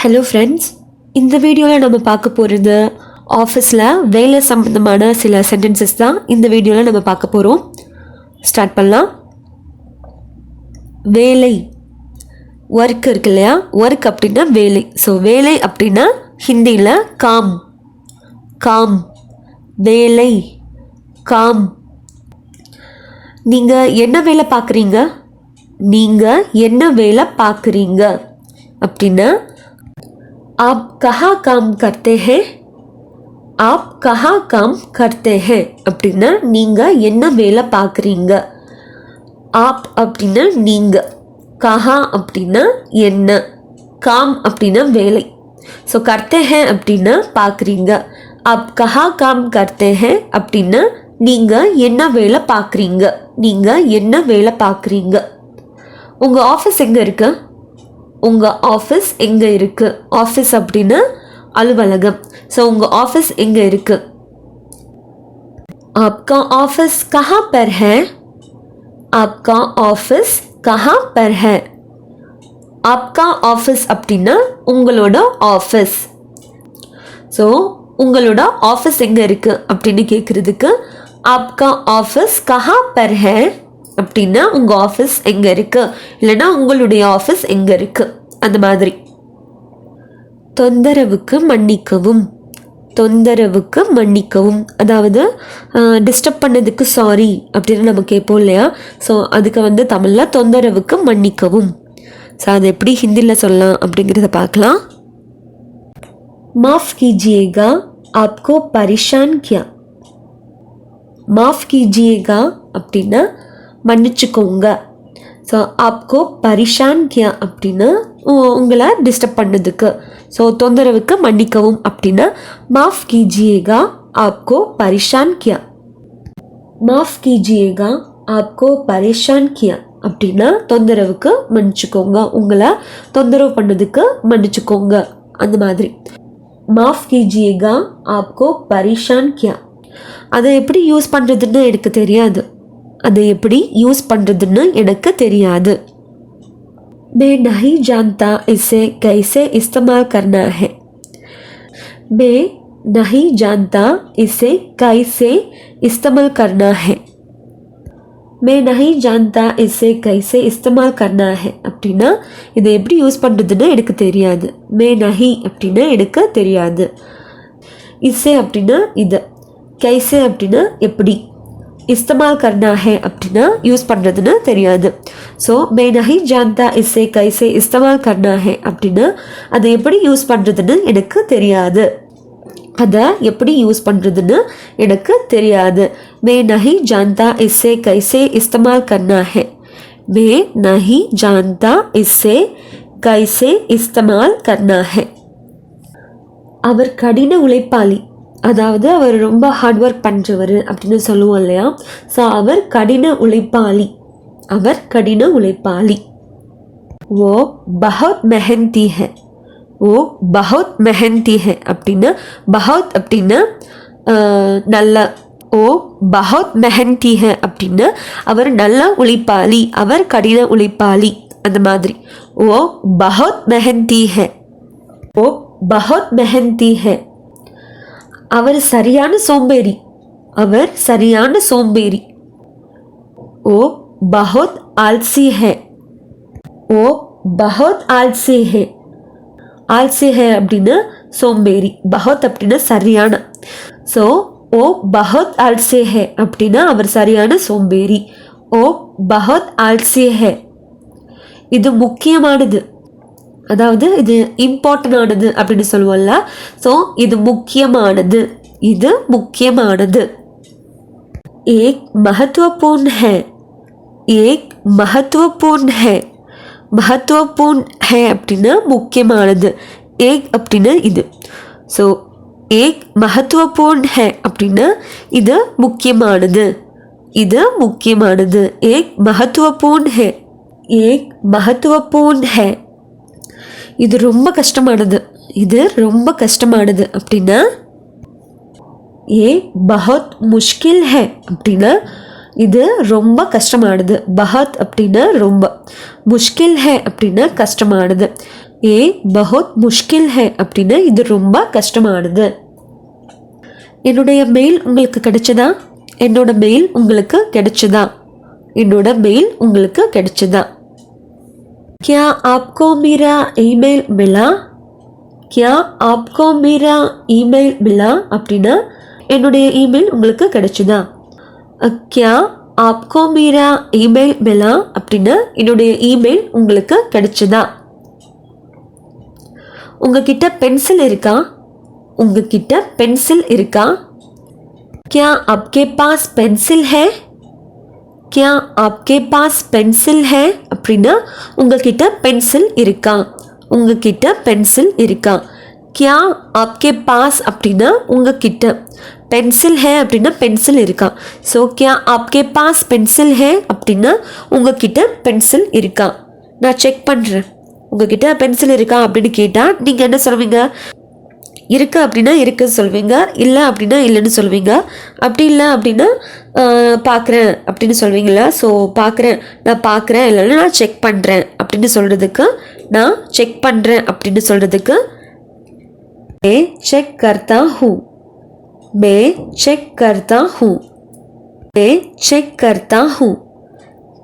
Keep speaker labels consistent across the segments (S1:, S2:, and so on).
S1: Hello friends இந்த வீடியோவில் நம்ம பார்க்க போகிறது ஆஃபீஸில் வேலை சம்மந்தமான சில சென்டென்சஸ் தான் இந்த வீடியோவில் நம்ம பார்க்க போகிறோம் ஸ்டார்ட் பண்ணலாம். வேலை. ஒர்க் இருக்கு இல்லையா? ஒர்க் அப்படின்னா வேலை. ஸோ வேலை அப்படின்னா ஹிந்தியில் காம் காம் வேலை. காம் நீங்கள் என்ன வேலை பார்க்குறீங்க? நீங்கள் என்ன வேலை பார்க்குறீங்க? அப்படின்னா आप कहाँ काम करते हैं आप कहाँ काम करते हैं அப்படின்னா நீங்கள் என்ன வேலை பார்க்குறீங்க ஆப் அப்படின்னா நீங்கள் கஹா அப்படின்னா என்ன காம் அப்படின்னா வேலை ஸோ கர்த்தே ஹே அப்படின்னா பார்க்குறீங்க ஆப் கஹா காம் கர்த்தே ஹே அப்படின்னா நீங்கள் என்ன வேலை பார்க்குறீங்க நீங்கள் என்ன வேலை பார்க்குறீங்க உங்கள் ஆஃபீஸ் எங்கே இருக்கு உங்கள் ஆஃபீஸ் எங்கே இருக்குது ஆஃபீஸ் அப்படின்னா அலுவலகம் ஸோ உங்கள் ஆஃபீஸ் எங்கே இருக்குது आपका ऑफिस कहाँ पर है आपका ऑफिस कहाँ पर है आपका ஆஃபீஸ் அப்படின்னா உங்களோட ஆஃபீஸ் ஸோ உங்களோட ஆஃபீஸ் எங்கே இருக்குது அப்படின்னு கேட்குறதுக்கு ஆப்கா ஆஃபீஸ் கஹா பர் ஹே அப்படின்னா உங்கள் ஆஃபீஸ் எங்கே இருக்குது இல்லைன்னா உங்களுடைய ஆஃபீஸ் எங்கே இருக்குது அந்த மாதிரி தொந்தரவுக்கு மன்னிக்கவும். தொந்தரவுக்கு மன்னிக்கவும். அதாவது டிஸ்டர்ப் பண்ணதுக்கு சாரி அப்படின்னு நம்ம கேட்போம் இல்லையா? ஸோ அதுக்கு வந்து தமிழில் தொந்தரவுக்கு மன்னிக்கவும். ஸோ அது எப்படி ஹிந்தியில் சொல்லலாம் அப்படிங்கிறத பார்க்கலாம். மாஃப் கீஜியேகா ஆப்கோ பரிஷான் கியா. மாஃப் கீஜியேகா அப்படின்னா மன்னிச்சுக்கோங்க. ஸோ ஆப்கோ பரிஷான் கியா அப்படின்னா உங்களை டிஸ்டர்ப் பண்ணதுக்கு. ஸோ தொந்தரவுக்கு மன்னிக்கவும் அப்படின்னா மாஃப் கீஜியேகா ஆப்கோ பரிஷான் கியா. மாஃப் கீஜியேகா ஆப்கோ பரிஷான் கியா. அப்படின்னா தொந்தரவுக்கு மன்னிச்சுக்கோங்க. உங்களை தொந்தரவு பண்ணதுக்கு மன்னிச்சுக்கோங்க. அந்த மாதிரி. மாஃப் கீஜியேகா ஆப்கோ பரிஷான் கியா. அதை எப்படி யூஸ் பண்ணுறதுன்னு எனக்கு தெரியாது. அதை எப்படி யூஸ் பண்ணுறதுன்னு எனக்கு தெரியாது. मैं नहीं जानता इसे कैसे इस्तेमाल करना है मैं नहीं जानता इसे कैसे इस्तेमाल करना है मैं नहीं जानता इसे कैसे इस्तेमाल करना है அப்படின்னா இதை எப்படி யூஸ் பண்ணுறதுன்னு எனக்கு தெரியாது மே நஹி அப்படின்னா எனக்கு தெரியாது இசே அப்படின்னா இது கைசே அப்படின்னா எப்படி இஸ்தமால் கர்னா ஹே அப்படின்னா யூஸ் பண்ணுறதுன்னு தெரியாது. ஸோ மே நஹி ஜான்தா இசே கைசே இஸ்தமால் கர்னா ஹே அப்படின்னா அதை எப்படி யூஸ் பண்ணுறதுன்னு எனக்கு தெரியாது. அதை எப்படி யூஸ் பண்ணுறதுன்னு எனக்கு தெரியாது. மே நஹி ஜான்தா இஸ்ஸே கைசே இஸ்தமால் கர்னா ஹே. மே நஹி ஜான்தா இஸ்ஸே கைசே இஸ்தமால் கர்னா ஹே. அவர் கடின உழைப்பாளி. அதாவது அவர் ரொம்ப ஹார்ட் ஒர்க் பண்ணுறவர் அப்படின்னு சொல்லுவோம் இல்லையா? ஸோ அவர் கடின உழைப்பாளி. அவர் கடின உழைப்பாளி. ஓ பஹத் மெஹந்தி ஹே. ஓ பஹத் மெஹந்தி ஹே அப்படின்னா பஹத் அப்படின்னா நல்லா ஓ பஹத் மெஹந்தி ஹே அப்படின்னா அவர் நல்லா உழைப்பாளி. அவர் கடின உழைப்பாளி. அந்த மாதிரி. ஓ பஹத் மெஹந்தி ஹே. ஓ பஹத் மெஹந்தி ஹே. அவர் சரியான சோம்பேறி. அவர் சரியான சோம்பேறி. ஓ பஹத் ஆல்சி ஹே ஓ பஹத் ஆல்சி ஹே ஆல்சி ஹே அப்படின்னா சோம்பேறி. பஹத் அப்படின்னா சரியான. ஸோ ஓ பஹத் ஆல்சி ஹே அப்படின்னா அவர் சரியான சோம்பேறி. ஓ பஹத் ஆல்சி ஹே இது முக்கியமானது. அதாவது இது இம்பார்ட்டண்டானது அப்படின்னு சொல்லுவோம்ல. ஸோ இது முக்கியமானது. இது முக்கியமானது. ஏக் மகத்துவப்பூர்ண ஹே. ஏக் மகத்துவப்பூர்ண ஹே. மகத்துவப்பூர்ண ஹே அப்படின்னா முக்கியமானது. ஏக் அப்படின்னு இது. ஸோ ஏக் மகத்துவப்பூர்ண ஹே அப்படின்னா இது முக்கியமானது. இது முக்கியமானது. ஏக் மகத்துவப்பூர்ண ஹே. ஏக் மகத்துவப்பூர்ண ஹே. இது ரொம்ப கஷ்டமானது. இது ரொம்ப கஷ்டமானது அப்படின்னா ஏ பஹத் முஷ்கில் ஹே அப்படின்னா இது ரொம்ப கஷ்டமானது. பஹத் அப்படின்னா ரொம்ப. முஷ்கில் ஹே அப்படின்னா கஷ்டமானது. ஏ பஹத் முஷ்கில் ஹே அப்படின்னா இது ரொம்ப கஷ்டமானது. என்னுடைய மெயில் உங்களுக்கு கிடைச்சதா? என்னோட மெயில் உங்களுக்கு கிடைச்சதா? என்னோட மெயில் உங்களுக்கு கிடைச்சதா? क्या आपको मेरा ईमेल मिला क्या आपको मेरा ईमेल मिला அப்படின்னா என்னுடைய இமெயில் உங்களுக்கு கிடைச்சதா அஹ், क्या आपको मेरा ईमेल मिला அப்படின்னா என்னுடைய இமெயில் உங்களுக்கு கிடைச்சதா உங்ககிட்ட பென்சில் இருக்கா உங்ககிட்ட பென்சில் இருக்கா क्या आपके पास पेंसिल है கியா ஆப்கே பாஸ் பென்சில் ஹே அப்படின்னா உங்ககிட்ட பென்சில் இருக்கா உங்ககிட்ட பென்சில் இருக்கா கியா ஆப்கே பாஸ் அப்படின்னா உங்ககிட்ட பென்சில் ஹே அப்படின்னா பென்சில் இருக்கா ஸோ கியா ஆப்கே பாஸ் பென்சில் ஹே அப்படின்னா உங்ககிட்ட பென்சில் இருக்கா நான் செக் பண்ணுறேன் உங்ககிட்ட பென்சில் இருக்கா அப்படின்னு கேட்டால் நீங்கள் என்ன சொல்லுவீங்க இருக்குது அப்படின்னா இருக்குன்னு சொல்வீங்க இல்லை அப்படின்னா இல்லைன்னு சொல்வீங்க. அப்படி இல்லை அப்படின்னா பார்க்குறேன் அப்படின்னு சொல்வீங்களா ஸோ பார்க்குறேன் நான் பார்க்குறேன் இல்லைன்னா நான் செக் பண்ணுறேன் அப்படின்னு சொல்கிறதுக்கு நான் செக் பண்ணுறேன் அப்படின்னு சொல்கிறதுக்கு மே செக் கர்த்தா ஹூ மே செக் கர்த்தா ஹூ மே செக் கர்த்தா ஹூ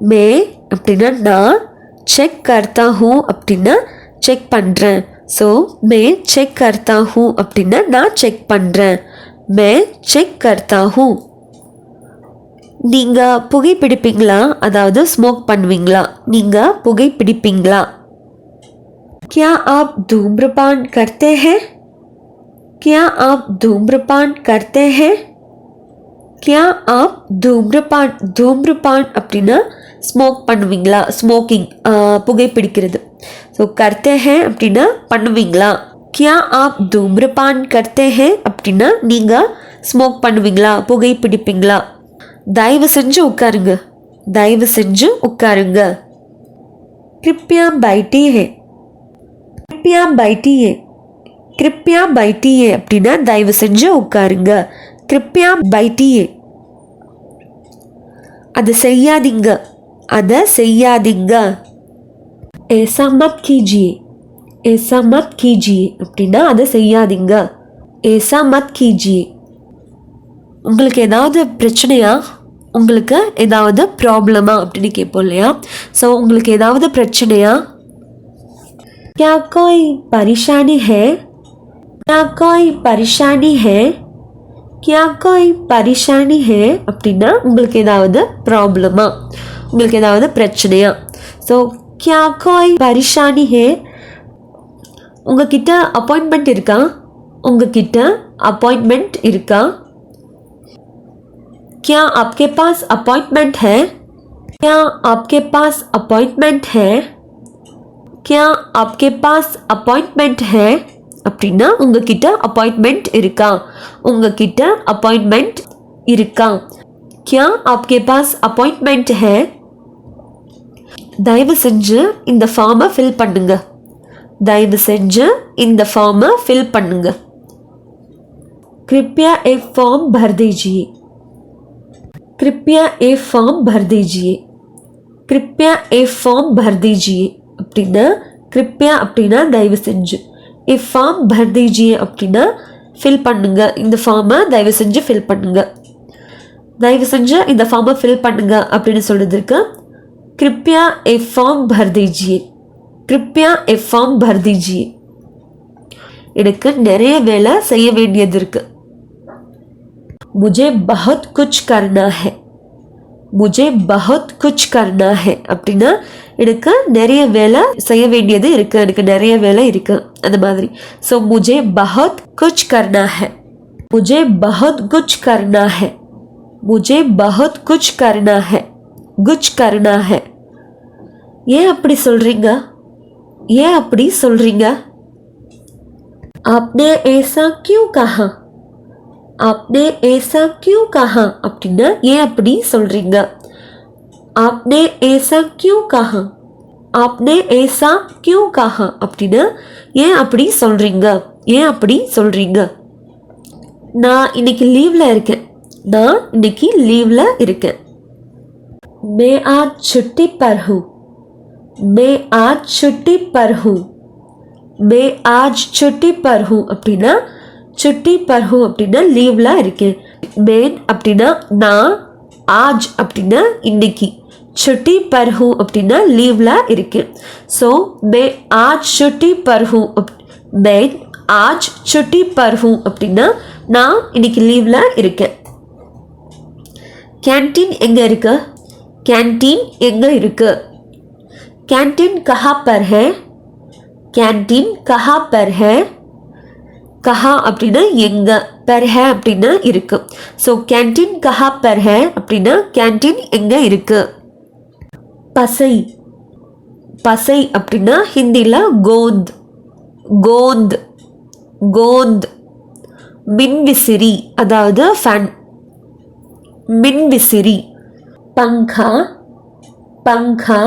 S1: மே அப்படின்னா நான் செக் கர்த்தா ஹூ அப்படின்னா செக் பண்ணுறேன் ஸோ மே செக் கர்த்தா ஹூ அப்படின்னா நான் செக் பண்ணுறேன் மே செக் கர்த்தா ஹூ நீங்கள் புகைப்பிடிப்பீங்களா அதாவது ஸ்மோக் பண்ணுவீங்களா நீங்கள் புகைப்பிடிப்பீங்களா क्या आप धूम्रपान करते हैं क्या आप धूम्रपान करते हैं क्या आप धूम्रपान धूम्रपान அப்படின்னா ஸ்மோக் பண்ணுவீங்களா ஸ்மோக்கிங் புகைப்பிடிக்கிறது ஸோ கர்த்தே ஹே அப்படின்னா பண்ணுவீங்களா கியா ஆப் தூம்ரபான் கர்த்தே ஹே அப்படின்னா நீங்கள் ஸ்மோக் பண்ணுவீங்களா புகை பிடிப்பீங்களா தயவு செஞ்சு உட்காருங்க தயவு செஞ்சு உட்காருங்க கிருப்பியா பைட்டி ஹே கிருப்பியா பைட்டியே கிருப்பியா பைட்டியே அப்படின்னா தயவு செஞ்சு உட்காருங்க கிருப்பியா பைட்டியே அதை செய்யாதீங்க அதை செய்யாதீங்க ஏசா மத் கீஜியே ஏசா மத் கீஜியே அப்படின்னா அதை செய்யாதீங்க ஏசா மத் கீஜியே உங்களுக்கு ஏதாவது பிரச்சனையா உங்களுக்கு ஏதாவது ப்ராப்ளமா அப்படின்னு கேட்போம் இல்லையா ஸோ உங்களுக்கு ஏதாவது பிரச்சனையா क्या कोई परेशानी है क्या कोई परेशानी है क्या कोई परेशानी है அப்படின்னா உங்களுக்கு ஏதாவது ப்ராப்ளமா உங்களுக்கு ஏதாவது பிரச்சனையா ஸோ क्या कोई परेशानी है உங்ககிட்ட அப்பாயின்மெண்ட் இருக்கா உங்ககிட்ட அப்பாயின்மெண்ட் இருக்கா क्या आपके पास अपॉइंटमेंट है क्या आपके पास अपॉइंटमेंट है क्या आपके पास अपॉइंटमेंट है அப்படின்னா உங்ககிட்ட அப்பாயின்மெண்ட் இருக்கா உங்ககிட்ட அப்பாயின்மெண்ட் இருக்கா क्या आपके पास अपॉइंटमेंट है தயவு செஞ்சு இந்த ஃபார்மை ஃபில் பண்ணுங்க தயவு செஞ்சு இந்த ஃபார்மை ஃபில் பண்ணுங்க कृपया एक फॉर्म भर दीजिए कृपया एक फॉर्म भर दीजिए कृपया एक फॉर्म भर दीजिए அப்படின்னா கிருப்பியா அப்படின்னா தயவு செஞ்சு ஏ ஃபார்ம் பர் தீஜியே அப்படின்னா ஃபில் பண்ணுங்க இந்த ஃபார்மை தயவு செஞ்சு ஃபில் பண்ணுங்க தயவு செஞ்சு இந்த ஃபார்மை ஃபில் பண்ணுங்க அப்படின்னு சொல்றதுக்கு கிருப்பியா ஏ ஃபார்ம் பர் தீஜியே கிருப்பியா ஏ ஃபார்ம் பர் தீஜியே எனக்கு நிறைய வேலை செய்ய வேண்டியது இருக்கு मुझे बहुत कुछ करना है मुझे बहुत कुछ करना है அப்படின்னா எனக்கு நிறைய வேலை செய்ய வேண்டியது இருக்கு எனக்கு நிறைய வேலை இருக்கு அந்த மாதிரி ஸோ मुझे बहुत कुछ करना है मुझे बहुत कुछ करना है मुझे बहुत कुछ करना है कुछ करना है ஏன் அப்படி சொல்றீங்க ஏன் அப்படி சொல்றீங்க आपने ऐसा क्यों कहा आपने ऐसा क्यों कहा அப்படின்னா ஏன் அப்படி சொல்றீங்க आपने ऐसा क्यों कहा आपने ऐसा क्यों कहा அப்படின்னா ஏன் அப்படி சொல்றீங்க ஏன் அப்படி சொல்றீங்க நான் இன்னைக்கு லீவ்ல இருக்கேன் நான் இன்னைக்கு லீவ்ல இருக்கேன் मैं आज छुट्टी पर हूँ मैं आज छुट्टी पर हूँ மே ஆஜ் சுட்டி பர் ஹூ அப்படின்னா சுட்டி பர் ஹூ அப்படின்னா லீவில் இருக்கேன் மேன் அப்படின்னா நான் ஆஜ் அப்படின்னா இன்னைக்கு சுட்டி பர் ஹூ அப்படின்னா லீவில் இருக்கேன் ஸோ மே ஆஜ் சுட்டி பர் ஹூ அப் மேன் ஆஜ் சுட்டி பர் ஹூ அப்படின்னா நான் இன்னைக்கு லீவில் இருக்கேன் கேன்டீன் எங்கே இருக்கு கேன்டீன் எங்கே இருக்குது கேன்டீன் கஹா பர் ஹே. கேன்டீன் கஹா பர் ஹே. கஹா அப்படின்னா எங்கே? பர் ஹே அப்படின்னா இருக்கு. ஸோ கேன்டீன் கஹா பர் ஹே அப்படின்னா கேன்டீன் எங்கே இருக்குது பசை. பசை அப்படின்னா ஹிந்தியில் கோந்த். கோந்த். கோந்த். மின்விசிறி அதாவது ஃபேன் மின்விசிறி. पंखा पंखा